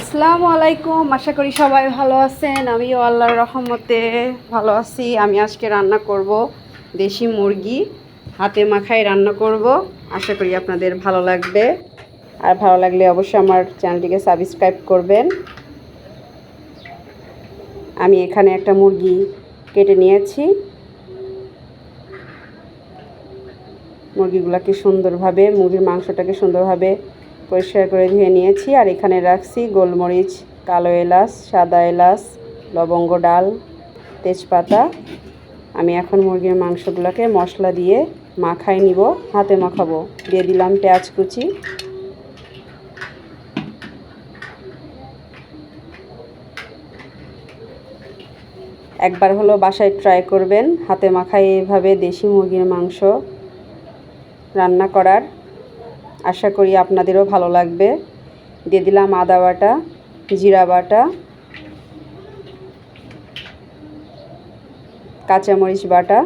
আসসালামু আলাইকুম, আশা করি সবাই ভালো আছেন। আমিও আল্লাহর রহমতে ভালো আছি। আমি আজকে রান্না করব দেশি মুরগি। হাতে মাখায় রান্না করব। আশা করি আপনাদের ভালো লাগবে। আর ভালো লাগলে অবশ্যই আমার চ্যানেলটিকে সাবস্ক্রাইব করবেন। আমি এখানে একটা মুরগি কেটে নিয়েছি। মুরগিগুলোকে সুন্দরভাবে, মুরগির মাংসটাকে সুন্দরভাবে পরিষ্কার করে ধুয়ে নিয়েছি। আর এখানে রাখছি গোলমরিচ, কালো এলাচ, সাদা এলাচ, লবঙ্গ ডাল, তেজপাতা। আমি এখন মুরগির মাংসগুলোকে মশলা দিয়ে মাখাই নিব, হাতে মাখাবো। দিয়ে দিলাম পেঁয়াজ কুচি। একবার হলো বাসায় ট্রাই করবেন, হাতে মাখাই এইভাবে দেশি মুরগির মাংস রান্না করার। আশা করি আপনাদেরও ভালো লাগবে। দিয়ে দিলাম আদা বাটা, জিরা বাটা, কাঁচামরিচ বাটা,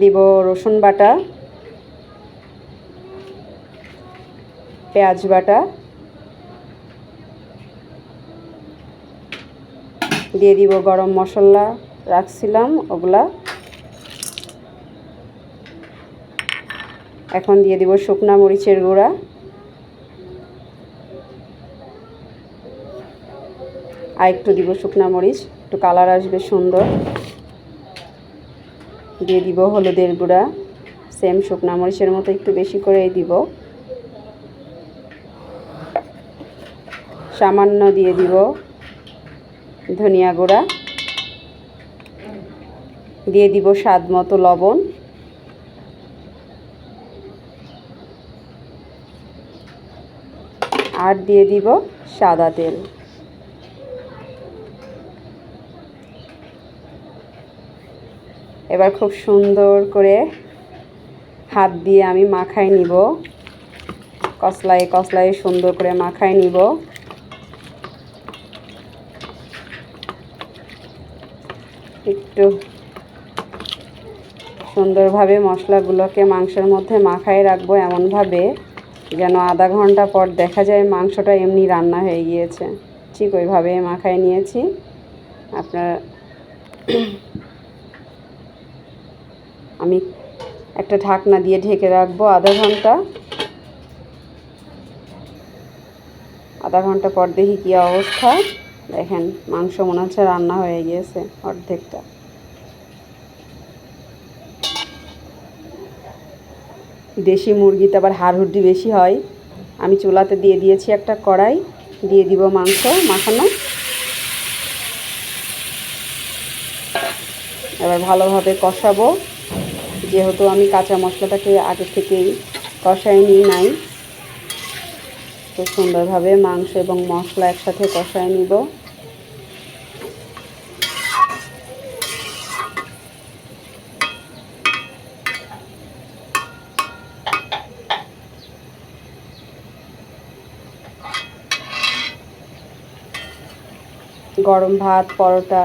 দিব রসুন বাটা, পেঁয়াজ বাটা, দিয়ে দিব গরম মশলা রাখছিলাম ওগুলা। এখন দিয়ে দিব শুকনা মরিচের গুঁড়া। আর একটু দিব শুকনা মরিচ, একটু কালার আসবে সুন্দর। দিয়ে দিব হলুদের গুঁড়া সেম শুকনা মরিচের মতো একটু বেশি করেই দিব। সামান্য দিয়ে দিব ধনিয়া গুঁড়া। দিয়ে দিব স্বাদ মতো লবণ। আর দিয়ে দিব সাদা তেল। এবার খুব সুন্দর করে হাত দিয়ে আমি মাখাই নিব। কসলায় কসলায় সুন্দর করে মাখাই নিব। একটু সুন্দরভাবে মশলাগুলোকে মাংসের মধ্যে মাখাই রাখব এমনভাবে। যেন আধা ঘণ্টা পর দেখা যায় মাংসটা এমনি রান্না হয়ে গিয়েছে। ঠিক ওইভাবে মাখায় নিয়েছি। আপনার আমি একটা ঢাকনা দিয়ে ঢেকে রাখব আধা ঘণ্টা। আধা ঘণ্টা পর দেখি কী অবস্থা। দেখেন, মাংস মনে হচ্ছে রান্না হয়ে গিয়েছে অর্ধেকটা। দেশি মুরগিতে আবার হাড় হুড্ডি বেশি হয়। আমি চুলাতে দিয়ে দিয়েছি একটা কড়াই, দিয়ে দিব মাংস, মাখানো। এবার ভালোভাবে কষাবো। যেহেতু আমি কাঁচা মশলাটাকে আগে থেকেই কষাই নিই নাই, তো সুন্দরভাবে মাংস এবং মশলা একসাথে কষায় নিব। গরম ভাত, পরোটা,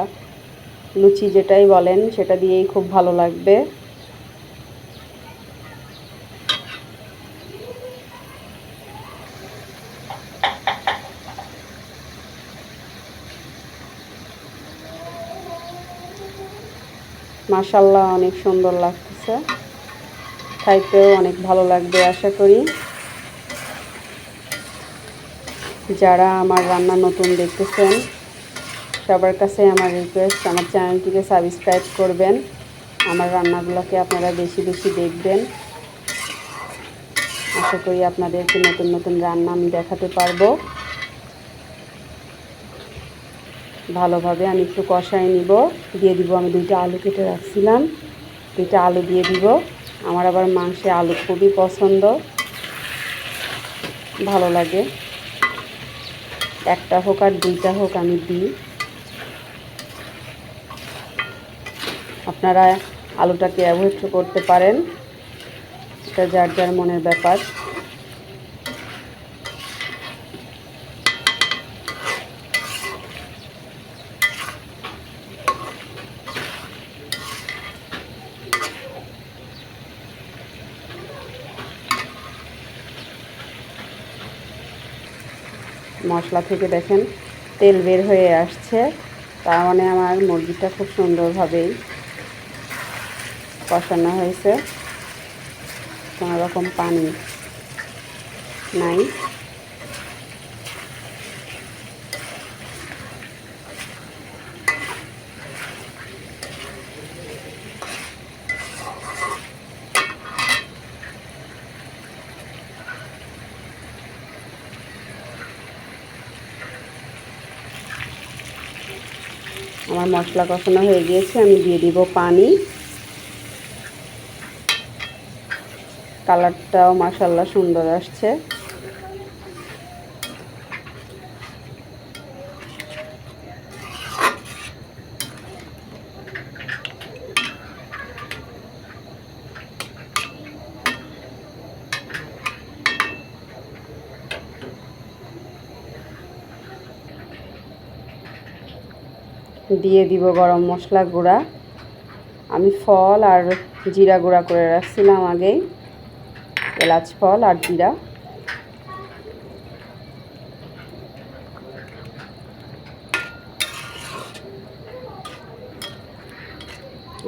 লুচি যেটাই বলেন, সেটা দিয়েই খুব ভালো লাগবে। মাসাল্লাহ অনেক সুন্দর লাগতেছে। খাইতেও অনেক ভালো লাগবে, আশা করি। যারা আমার রান্না নতুন দেখতেছেন সবার কাছে আমার রিকোয়েস্ট আমার চ্যানেলটিকে সাবস্ক্রাইব করবেন। আমার রান্নাগুলোকে আপনারা বেশি বেশি দেখবেন। আশা করি আপনাদেরকে নতুন নতুন রান্না আমি দেখাতে পারব। ভালোভাবে আমি একটু কষাই নিব। দিয়ে দিব, আমি দুইটা আলু কেটে রাখছিলাম। দুইটা আলু দিয়ে দিব। আমার আবার মাংসে আলু খুবই পছন্দ। ভালো লাগে। একটা হোক আর দুইটা হোক আমি দিই। আপনারা আলুটাকে অ্যাভয়েড করতে পারেন। এটা যার যার মনের ব্যাপার। মশলা থেকে দেখেন তেল বের হয়ে আসছে। তার মানে আমার মুরগিটা খুব সুন্দরভাবেই কষানো হয়েছে। কোনো রকম পানি নাই। আমার মশলা কষানো হয়ে গিয়েছে, আমি দিয়ে দিব পানি। কালারটাও মাসাল্লাহ সুন্দর আসছে। দিয়ে দিব গরম মশলা গুঁড়া। আমি ফল আর জিরা গুঁড়া করে রাখছিলাম আগেই। এলাচ ফল আর জিরা।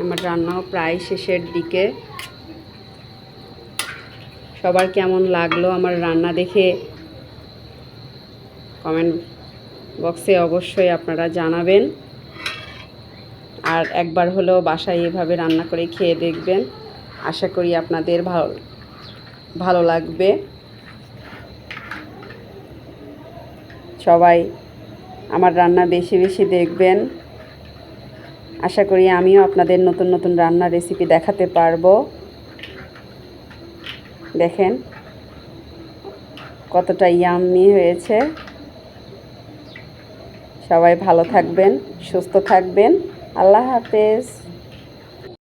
আমার রান্নাও প্রায় শেষের দিকে। সবার কেমন লাগল আমার রান্না দেখে? কমেন্ট বক্সে অবশ্যই আপনারা জানাবেন। আর একবার হলেও বাসায় এভাবে রান্না করে খেয়ে দেখবেন। আশা করি আপনাদের ভালো ভালো লাগবে। সবাই আমার রান্না বেশি বেশি দেখবেন। আশা করি আমিও আপনাদের নতুন নতুন রান্নার রেসিপি দেখাতে পারব। দেখেন কতটা ইয়াম্মি হয়েছে। সবাই ভালো থাকবেন, সুস্থ থাকবেন। আল্লাহ হাফেজ।